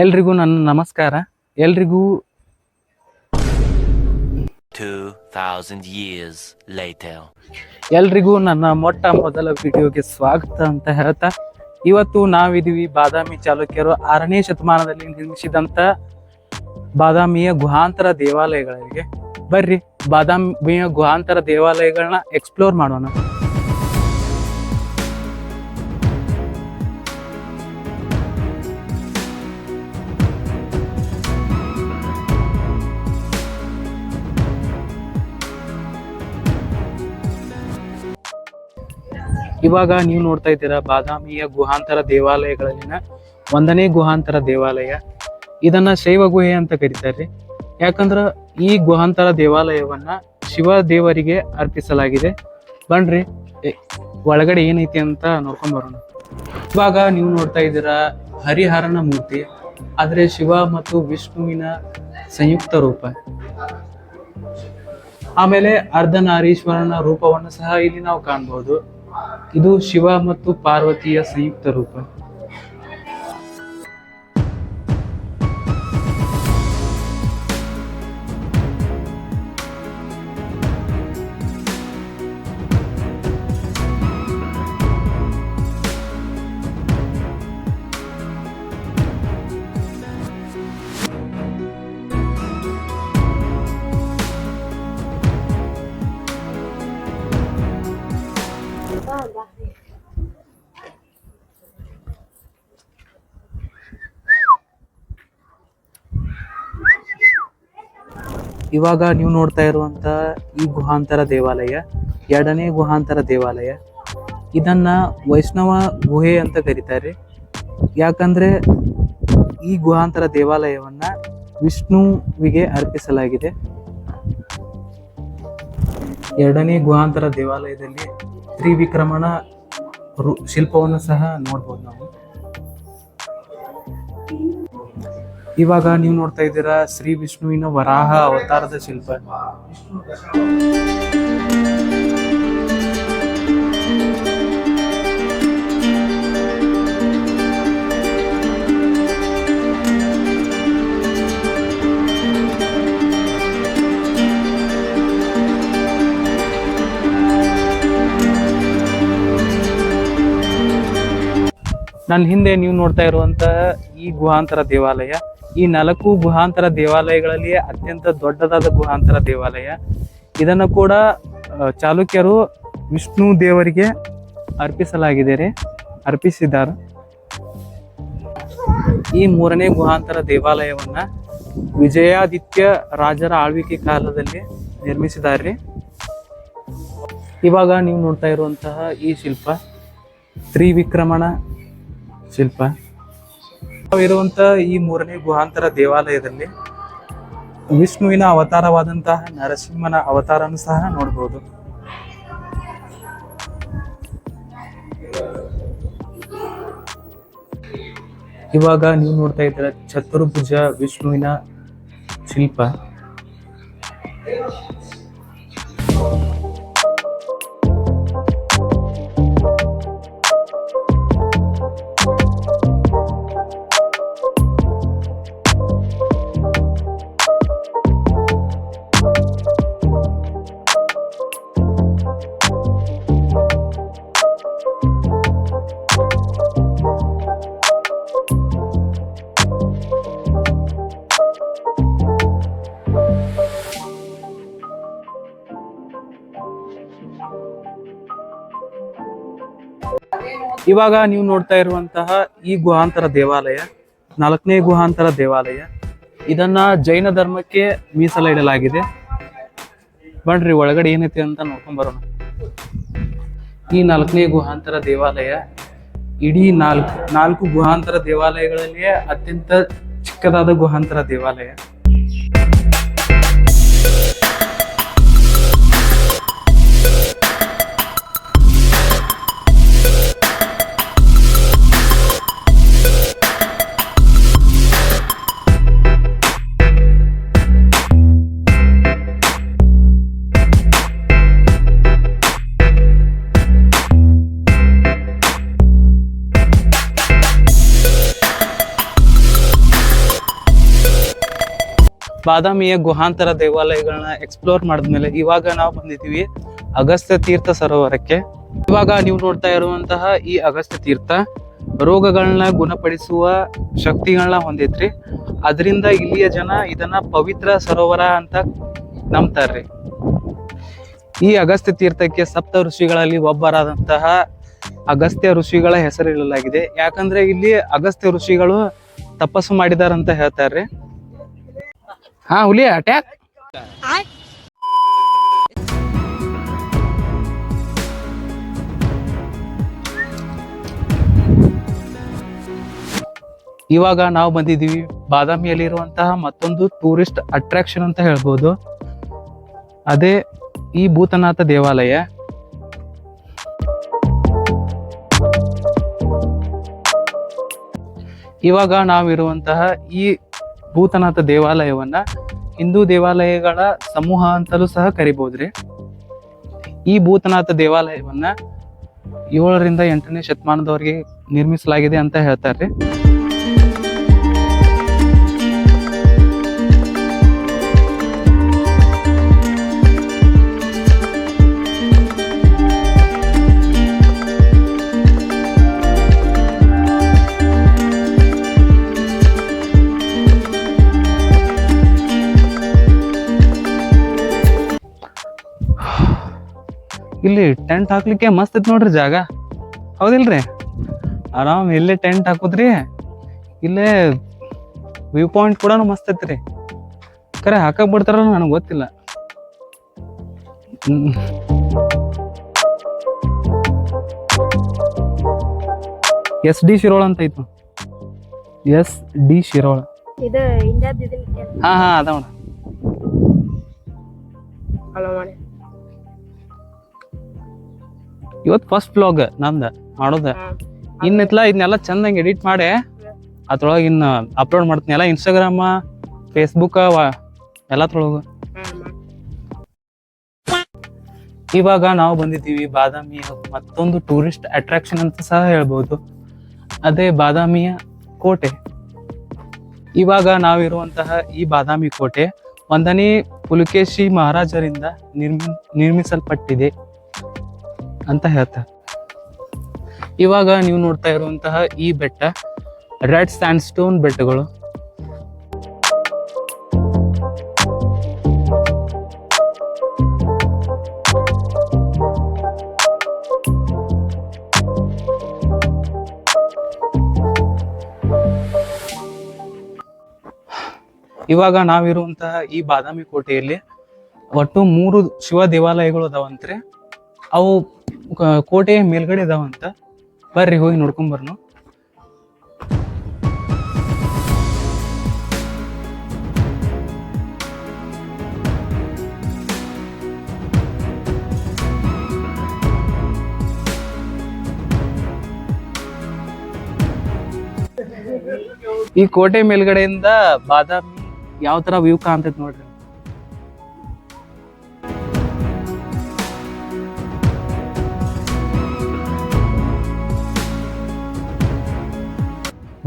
ಎಲ್ರಿಗೂ ನನ್ನ ನಮಸ್ಕಾರ. ಎಲ್ರಿಗೂ 2,000 years later. ಎಲ್ರಿಗೂ ನನ್ನ ಮೊಟ್ಟ ಮೊದಲ ವಿಡಿಯೋಗೆ ಸ್ವಾಗತ ಅಂತ ಹೇಳ್ತಾ ಇವತ್ತು ನಾವಿದೀವಿ ಬಾದಾಮಿ ಚಾಲುಕ್ಯರು ಆರನೇ ಶತಮಾನದಲ್ಲಿ ನಿರ್ಮಿಸಿದಂತ ಬಾದಾಮಿಯ ಗುಹಾಂತರ ದೇವಾಲಯಗಳಿಗೆ. ಬರ್ರಿ ಬಾದಾಮಿಯ ಗುಹಾಂತರ ದೇವಾಲಯಗಳನ್ನ ಎಕ್ಸ್ಪ್ಲೋರ್ ಮಾಡೋಣ. ಇವಾಗ ನೀವು ನೋಡ್ತಾ ಇದ್ದೀರಾ ಬಾದಾಮಿಯ ಗುಹಾಂತರ ದೇವಾಲಯಗಳಲ್ಲಿನ ಒಂದನೇ ಗುಹಾಂತರ ದೇವಾಲಯ. ಇದನ್ನ ಶೈವ ಗುಹೆ ಅಂತ ಕರೀತಾರೆ. ಯಾಕಂದ್ರ ಈ ಗುಹಾಂತರ ದೇವಾಲಯವನ್ನ ಶಿವ ದೇವರಿಗೆ ಅರ್ಪಿಸಲಾಗಿದೆ. ಬನ್ರಿ ಒಳಗಡೆ ಏನೈತಿ ಅಂತ ನೋಡ್ಕೊಂಡ್ ಬರೋಣ. ಇವಾಗ ನೀವು ನೋಡ್ತಾ ಇದ್ದೀರಾ ಹರಿಹರನ ಮೂರ್ತಿ. ಆದ್ರೆ ಶಿವ ಮತ್ತು ವಿಷ್ಣುವಿನ ಸಂಯುಕ್ತ ರೂಪ. ಆಮೇಲೆ ಅರ್ಧನಾರೀಶ್ವರನ ರೂಪವನ್ನು ಸಹ ಇಲ್ಲಿ ನಾವು ಕಾಣಬಹುದು ಇದು ಶಿವ ಮತ್ತು ಪಾರ್ವತಿಯ ಸಂಯುಕ್ತ ರೂಪ. ಇವಾಗ ನೀವು ನೋಡ್ತಾ ಇರುವಂತ ಈ ಗುಹಾಂತರ ದೇವಾಲಯ, ಎರಡನೇ ಗುಹಾಂತರ ದೇವಾಲಯ. ಇದನ್ನ ವೈಷ್ಣವ ಗುಹೆ ಅಂತ ಕರೀತಾರೆ. ಯಾಕಂದ್ರೆ ಈ ಗುಹಾಂತರ ದೇವಾಲಯವನ್ನ ವಿಷ್ಣುವಿಗೆ ಅರ್ಪಿಸಲಾಗಿದೆ. ಎರಡನೇ ಗುಹಾಂತರ ದೇವಾಲಯದಲ್ಲಿ ತ್ರಿವಿಕ್ರಮಣ ಶಿಲ್ಪವನ್ನು ಸಹ ನೋಡ್ಬೋದು ನಾವು. ಇವಾಗ ನೀವು ನೋಡ್ತಾ ಇದ್ದೀರಾ ಶ್ರೀ ವಿಷ್ಣುವಿನ ವರಾಹ ಅವತಾರದ ಶಿಲ್ಪ. ನನ್ನ ಹಿಂದೆ ನೀವು ನೋಡ್ತಾ ಇರುವಂತಹ ಈ ಗುಹಾಂತರ ದೇವಾಲಯ. ಈ ನಾಲ್ಕು ಗುಹಾಂತರ ದೇವಾಲಯಗಳಲ್ಲಿ ಅತ್ಯಂತ ದೊಡ್ಡದಾದ ಗುಹಾಂತರ ದೇವಾಲಯ. ಇದನ್ನು ಕೂಡ ಚಾಲುಕ್ಯರು ವಿಷ್ಣು ದೇವರಿಗೆ ಅರ್ಪಿಸಲಾಗಿದೆ ರೀ ಅರ್ಪಿಸಿದ್ದಾರೆ. ಈ ಮೂರನೇ ಗುಹಾಂತರ ದೇವಾಲಯವನ್ನ ವಿಜಯಾದಿತ್ಯ ರಾಜರ ಆಳ್ವಿಕೆ ಕಾಲದಲ್ಲಿ ನಿರ್ಮಿಸಿದ್ದಾರೆ. ಇವಾಗ ನೀವು ನೋಡ್ತಾ ಇರುವಂತಹ ಈ ಶಿಲ್ಪ, ತ್ರಿವಿಕ್ರಮಣ ಶಿಲ್ಪ. ಇರುವಂತ ಈ ಮೂರನೇ ಗುಹಾಂತರ ದೇವಾಲಯದಲ್ಲಿ ವಿಷ್ಣುವಿನ ಅವತಾರವಾದಂತಹ ನರಸಿಂಹನ ಅವತಾರನು ಸಹ ನೋಡಬಹುದು ಇವಾಗ ನೀವು ನೋಡ್ತಾ ಇದ್ದೀರ ಚತುರ್ಭುಜ ವಿಷ್ಣುವಿನ ಶಿಲ್ಪ. ಇವಾಗ ನೀವು ನೋಡ್ತಾ ಇರುವಂತಹ ಈ ಗುಹಾಂತರ ದೇವಾಲಯ, ನಾಲ್ಕನೇ ಗುಹಾಂತರ ದೇವಾಲಯ. ಇದನ್ನ ಜೈನ ಧರ್ಮಕ್ಕೆ ಮೀಸಲಿಡಲಾಗಿದೆ. ಬನ್ರಿ, ಒಳಗಡೆ ಏನೈತೆ ಅಂತ ನೋಡ್ಕೊಂಡ್ ಬರೋಣ. ಈ ನಾಲ್ಕನೇ ಗುಹಾಂತರ ದೇವಾಲಯ ಇಡೀ ನಾಲ್ಕು ನಾಲ್ಕು ಗುಹಾಂತರ ದೇವಾಲಯಗಳಲ್ಲಿಯೇ ಅತ್ಯಂತ ಚಿಕ್ಕದಾದ ಗುಹಾಂತರ ದೇವಾಲಯ. ಬಾದಾಮಿಯ ಗುಹಾಂತರ ದೇವಾಲಯಗಳನ್ನ ಎಕ್ಸ್ಪ್ಲೋರ್ ಮಾಡಿದ್ಮೇಲೆ ಇವಾಗ ನಾವು ಬಂದಿದ್ದೀವಿ ಅಗಸ್ತ್ಯ ತೀರ್ಥ ಸರೋವರಕ್ಕೆ. ಇವಾಗ ನೀವು ನೋಡ್ತಾ ಇರುವಂತಹ ಈ ಅಗಸ್ತ್ಯ ತೀರ್ಥ ರೋಗಗಳನ್ನ ಗುಣಪಡಿಸುವ ಶಕ್ತಿಗಳನ್ನ ಹೊಂದೈತ್ರಿ. ಅದರಿಂದ ಇಲ್ಲಿಯ ಜನ ಇದನ್ನ ಪವಿತ್ರ ಸರೋವರ ಅಂತ ನಂಬ್ತಾರ್ರಿ. ಈ ಅಗಸ್ತ್ಯ ತೀರ್ಥಕ್ಕೆ ಸಪ್ತ ಋಷಿಗಳಲ್ಲಿ ಒಬ್ಬರಾದಂತಹ ಅಗಸ್ತ್ಯ ಋಷಿಗಳ ಹೆಸರಿಡಲಾಗಿದೆ. ಯಾಕಂದ್ರೆ ಇಲ್ಲಿ ಅಗಸ್ತ್ಯ ಋಷಿಗಳು ತಪಸ್ಸು ಮಾಡಿದಾರಂತ ಹೇಳ್ತಾರ್ರಿ. ಹಾ, ಹುಲಿ ಅಟ್ಯಾಕ್ ಇವಾಗ ನಾವು ಬಂದಿದ್ದೀವಿ ಬಾದಾಮಿಯಲ್ಲಿರುವಂತಹ ಮತ್ತೊಂದು ಟೂರಿಸ್ಟ್ ಅಟ್ರಾಕ್ಷನ್ ಅಂತ ಹೇಳ್ಬೋದು. ಅದೇ ಈ ಭೂತನಾಥ ದೇವಾಲಯ. ಇವಾಗ ನಾವಿರುವಂತಹ ಈ ಭೂತನಾಥ ದೇವಾಲಯವನ್ನ ಹಿಂದೂ ದೇವಾಲಯಗಳ ಸಮೂಹ ಅಂತಲೂ ಸಹ ಕರಿಬಹುದ್ರಿ ಈ ಭೂತನಾಥ ದೇವಾಲಯವನ್ನ ಏಳರಿಂದ ಎಂಟನೇ ಶತಮಾನದವರೆಗೆ ನಿರ್ಮಿಸಲಾಗಿದೆ ಅಂತ ಹೇಳ್ತಾರೆ ಇಲ್ಲಿ ಟೆಂಟ್ ಹಾಕ್ಲಿಕ್ಕೆ ಮಸ್ತ್ ಐತ್ ನೋಡ್ರಿ ಜಾಗ. ಹೌದಿಲ್ರಿ? ಆರಾಮ್ ಇಲ್ಲೇ ಟೆಂಟ್ ಹಾಕೋದ್ರಿ. ಇಲ್ಲೇ ವ್ಯೂ ಪಾಯಿಂಟ್ ಕೂಡ ಮಸ್ತ್ ಐತ್ರಿ. ಖರೆ ಹಾಕಕ್ ಬಿಡ್ತಾರ ನನಗೆ ಗೊತ್ತಿಲ್ಲ. ಎಸ್ ಡಿ ಶಿರೋಳ ಅಂತ ಐತು ಎಸ್ ಡಿ ಶಿರೋಳ. ಹಾ ಹಾ ಅದಾವಣ ಹಲೋ ಮಾಡಿ. ಇವತ್ತು ಫಸ್ಟ್ ಬ್ಲಾಗ್ ನಂದ ಮಾಡೋದ. ಇನ್ನಿತ್ಲ ಇದನ್ನೆಲ್ಲ ಚಂದಂಗೆ ಎಡಿಟ್ ಮಾಡಿ ಅದ್ರೊಳಗೆ ಇನ್ನ ಅಪ್ಲೋಡ್ ಮಾಡ್ತೀನಿ. ಎಲ್ಲ ಇನ್ಸ್ಟಾಗ್ರಾಮ ಫೇಸ್ಬುಕ್ ಎಲ್ಲತ್ರೊಳಗು ಇವಾಗ ನಾವು ಬಂದಿದ್ದೀವಿ ಬಾದಾಮಿ ಮತ್ತೊಂದು ಟೂರಿಸ್ಟ್ ಅಟ್ರಾಕ್ಷನ್ ಅಂತ ಸಹ ಹೇಳ್ಬೋದು. ಅದೇ ಬಾದಾಮಿಯ ಕೋಟೆ. ಇವಾಗ ನಾವಿರುವಂತಹ ಈ ಬಾದಾಮಿ ಕೋಟೆ ಒಂದನೇ ಪುಲಕೇಶಿ ಮಹಾರಾಜರಿಂದ ನಿರ್ಮಿ ನಿರ್ಮಿಸಲ್ಪಟ್ಟಿದೆ. ಅಂತ ಹೇಳ್ತಾರೆ. ಇವಾಗ ನೀವು ನೋಡ್ತಾ ಇರುವಂತಹ ಈ ಬೆಟ್ಟ, ರೆಡ್ ಸ್ಯಾಂಡ್ ಸ್ಟೋನ್ ಬೆಟ್ಟಗಳು. ಇವಾಗ ನಾವಿರುವಂತಹ ಈ ಬಾದಾಮಿ ಕೋಟೆಯಲ್ಲಿ ಒಟ್ಟು ಮೂರು ಶಿವ ದೇವಾಲಯಗಳು ಅದಾವಂತ್ರಿ. ಅವು ಕ- ಮೇಲ್ಗಡೆ ಇದಾವಂತ ಬರ್ರಿ, ಹೋಗಿ ನೋಡ್ಕೊಂಡ್ ಬರ್ನು. ಈ ಕೋಟೆ ಮೇಲ್ಗಡೆಯಿಂದ ಬಾದಾಮಿ ಯಾವ ತರ ವ್ಯೂ ಕಾಣ್ತೈತಿ ನೋಡ್ರಿ?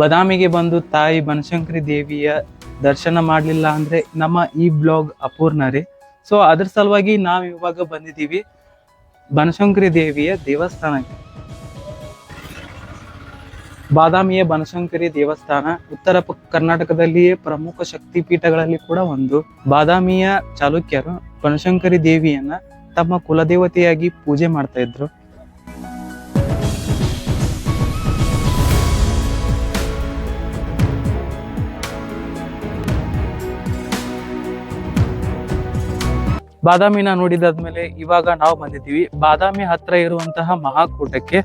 ಬದಾಮಿಗೆ ಬಂದು ತಾಯಿ ಬನಶಂಕರಿ ದೇವಿಯ ದರ್ಶನ ಮಾಡಲಿಲ್ಲ ಅಂದ್ರೆ ನಮ್ಮ ಈ ಬ್ಲಾಗ್ ಅಪೂರ್ಣ ರೀ. ಸೊ ಅದ್ರ ಸಲುವಾಗಿ ನಾವು ಇವಾಗ ಬಂದಿದ್ದೀವಿ ಬನಶಂಕರಿ ದೇವಿಯ ದೇವಸ್ಥಾನಕ್ಕೆ. ಬಾದಾಮಿಯ ಬನಶಂಕರಿ ದೇವಸ್ಥಾನ ಉತ್ತರ ಕರ್ನಾಟಕದಲ್ಲಿಯೇ ಪ್ರಮುಖ ಶಕ್ತಿ ಪೀಠಗಳಲ್ಲಿ ಕೂಡ ಒಂದು. ಬಾದಾಮಿಯ ಚಾಲುಕ್ಯರು ಬನಶಂಕರಿ ದೇವಿಯನ್ನ ತಮ್ಮ ಕುಲದೇವತೆಯಾಗಿ ಪೂಜೆ ಮಾಡ್ತಾ ಇದ್ರು. ಬಾದಾಮಿನ ನೋಡಿದಾದ್ಮೇಲೆ ಇವಾಗ ನಾವು ಬಂದಿದ್ದೀವಿ. ಬಾದಾಮಿ ಹತ್ರ ಇರುವಂತಹ ಮಹಾಕೂಟಕ್ಕೆ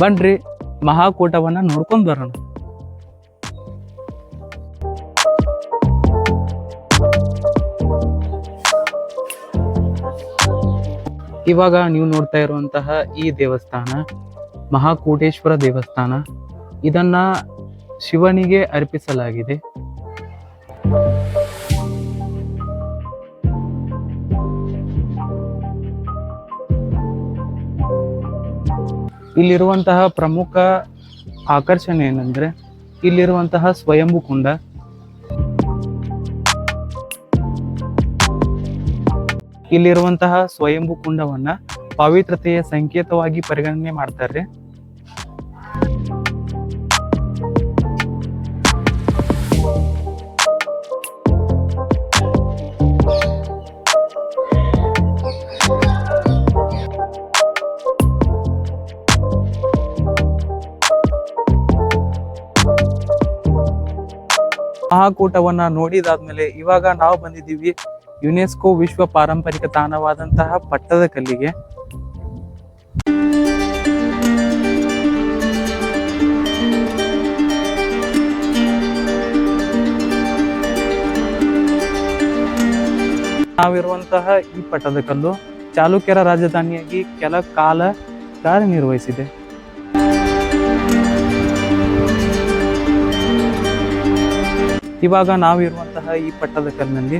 ಬನ್ರಿ, ಮಹಾಕೂಟವನ್ನ ನೋಡ್ಕೊಂಡ್ ಬರೋಣ. ಇವಾಗ ನೀವು ನೋಡ್ತಾ ಇರುವಂತಹ ಈ ದೇವಸ್ಥಾನ, ಮಹಾಕೂಟೇಶ್ವರ ದೇವಸ್ಥಾನ, ಇದನ್ನ ಶಿವನಿಗೆ ಅರ್ಪಿಸಲಾಗಿದೆ. ಇಲ್ಲಿರುವಂತಹ ಪ್ರಮುಖ ಆಕರ್ಷಣೆ ಏನಂದ್ರೆ ಇಲ್ಲಿರುವಂತಹ ಸ್ವಯಂಭು ಕುಂಡ. ಇಲ್ಲಿರುವಂತಹ ಸ್ವಯಂಭು ಕುಂಡವನ್ನ ಪವಿತ್ರತೆಯ ಸಂಕೇತವಾಗಿ ಪರಿಗಣನೆ ಮಾಡ್ತಾರೆ. ಮಹಾಕೂಟವನ್ನ ನೋಡಿದಾದ್ಮೇಲೆ ಇವಾಗ ನಾವು ಬಂದಿದ್ದೀವಿ ಯುನೆಸ್ಕೋ ವಿಶ್ವ ಪಾರಂಪರಿಕ ತಾಣವಾದಂತಹ ಪಟ್ಟದ ಕಲ್ಲಿಗೆ. ನಾವಿರುವಂತಹ ಈ ಪಟ್ಟದ ಕಲ್ಲು ಚಾಲುಕ್ಯರ ರಾಜಧಾನಿಯಾಗಿ ಕೆಲ ಕಾಲ ಕಾರ್ಯನಿರ್ವಹಿಸಿದೆ. ಇವಾಗ ನಾವಿರುವಂತಹ ಈ ಪಟ್ಟದ ಕಲ್ಲಿನಲ್ಲಿ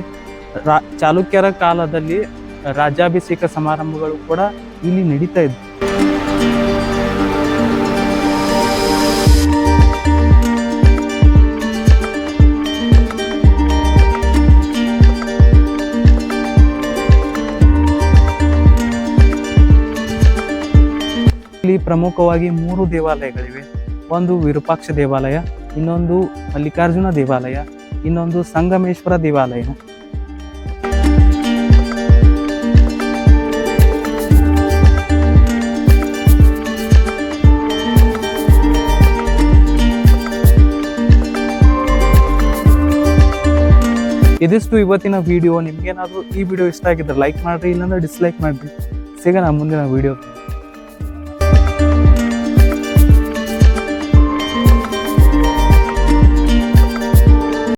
ರಾ, ಚಾಲುಕ್ಯರ ಕಾಲದಲ್ಲಿ ರಾಜ್ಯಾಭಿಷೇಕ ಸಮಾರಂಭಗಳು ಕೂಡ ಇಲ್ಲಿ ನಡೀತಾ ಇದ್ವು. ಇಲ್ಲಿ ಪ್ರಮುಖವಾಗಿ ಮೂರು ದೇವಾಲಯಗಳಿವೆ. ಒಂದು ವಿರೂಪಾಕ್ಷ ದೇವಾಲಯ ಇನ್ನೊಂದು ಮಲ್ಲಿಕಾರ್ಜುನ ದೇವಾಲಯ, ಇನ್ನೊಂದು ಸಂಗಮೇಶ್ವರ ದೇವಾಲಯ. ಇದಿಷ್ಟು ಇವತ್ತಿನ ವಿಡಿಯೋ ನಿಮ್ಗೇನಾದರೂ ಈ ವಿಡಿಯೋ ಇಷ್ಟ ಆಗಿದ್ರೆ ಲೈಕ್ ಮಾಡಿರಿ, ಇಲ್ಲಾಂದ್ರೆ ಡಿಸ್ಲೈಕ್ ಮಾಡಿರಿ. ಸಿಗೋಣ ಮುಂದಿನ ವಿಡಿಯೋ